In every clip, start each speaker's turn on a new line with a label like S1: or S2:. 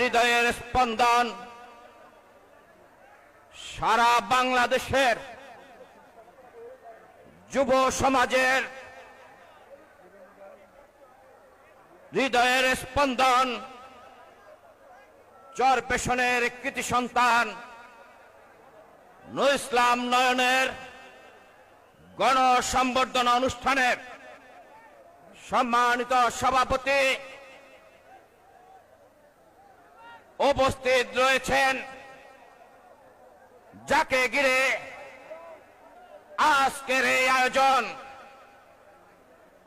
S1: হৃদয়ের স্পন্দন সারা বাংলাদেশের যুব সমাজের হৃদয়ের স্পন্দন, চর পেশনের কৃতি সন্তান ইসলাম নয়নের গণ সম্বর্ধনা অনুষ্ঠানের সম্মানিত সভাপতি উপস্থিত রয়েছেন। যাকে ঘিরে আজকের এই আয়োজন,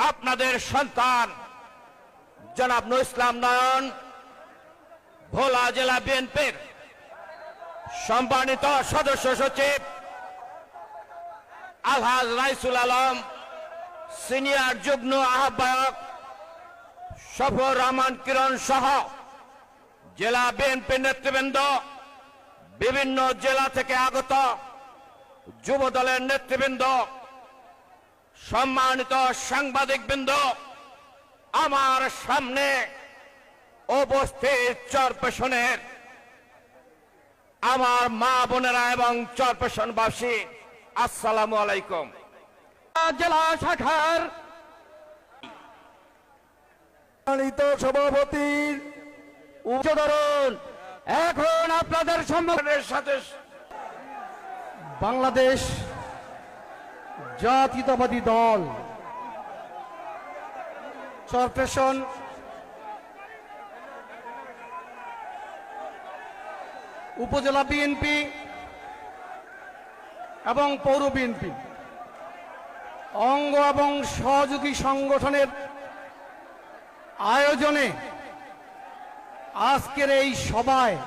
S1: আপনাদের সন্তান জনাব নু ইসলাম নয়ন, ভোলা জেলা বিএনপির সম্মানিত সদস্য সচিব আলহাজ রাইসুল আলম, সিনিয়র যুগ্ম আহ্বায়ক সফর রহমান কিরণ সহ জেলা বিএনপি নেতৃবৃন্দ, বিভিন্ন জেলা থেকে আগত যুব দলের নেতৃবৃন্দ, সম্মানিত সাংবাদিকবৃন্দ, আমার সামনে উপস্থিত চরপেশনের, আমার মা বোনেরা এবং চরপেশনবাসী, আসসালামু আলাইকুম।
S2: জেলা শাখার
S3: সভাপতির
S2: উচ্চধরণ এখন আপনাদের সম্মুখে
S1: সাথে
S2: বাংলাদেশ জাতীয়তাবাদী দল চরপেশন উপজেলা বিএনপি এবং পৌর বিএনপি। অঙ্গ এবং সহযোগী সংগঠনের আয়োজনে আজকের এই সভায়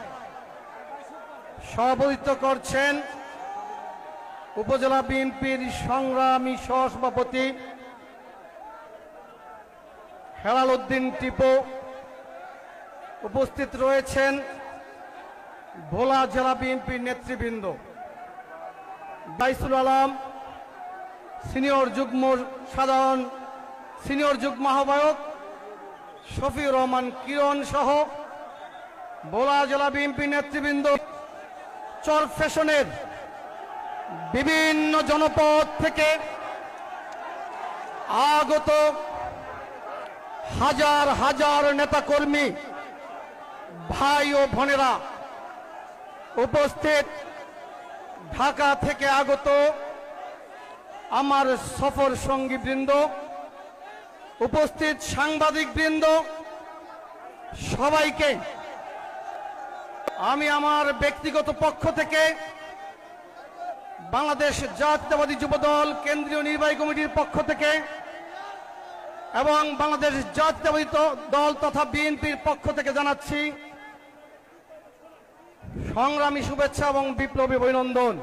S2: সভাপতিত্ব করছেন উপজেলা বিএনপির সংগ্রামী সহসভাপতি হেলাল উদ্দিন টিপো উপস্থিত রয়েছেন ভোলা জেলা বিএনপির নেতৃবৃন্দ। বাইসুল আলম, সিনিয়র যুগ্ম সাধারণ, সিনিয়র যুগ্ম আহ্বায়ক শফিউর রহমান কিরণ সহ ভোলা জেলা বিএনপি নেতৃবৃন্দ, চর ফ্যাশনের বিভিন্ন জনপদ থেকে আগত হাজার হাজার নেতাকর্মী ভাই ও বোনেরা উপস্থিত ঢাকা থেকে আগত আমার সফর সঙ্গী বৃন্দ, উপস্থিত সাংবাদিক বৃন্দ, সবাইকে আমি আমার ব্যক্তিগত পক্ষ থেকে বাংলাদেশ জাতীয়তাবাদী যুবদল কেন্দ্রীয় নির্বাহী কমিটির পক্ষ থেকে এবং বাংলাদেশ জাতীয়তাবাদী দল তথা বিএনপির পক্ষ থেকে জানাচ্ছি সংগ্রামী শুভেচ্ছা এবং বিপ্লবী অভিনন্দন।